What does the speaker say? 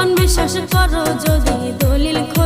অনবিশ্বাস করো যদি দলিল খো